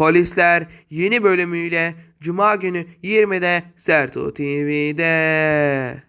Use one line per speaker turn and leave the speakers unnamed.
Polisler yeni bölümüyle Cuma günü 20'de Serto TV'de.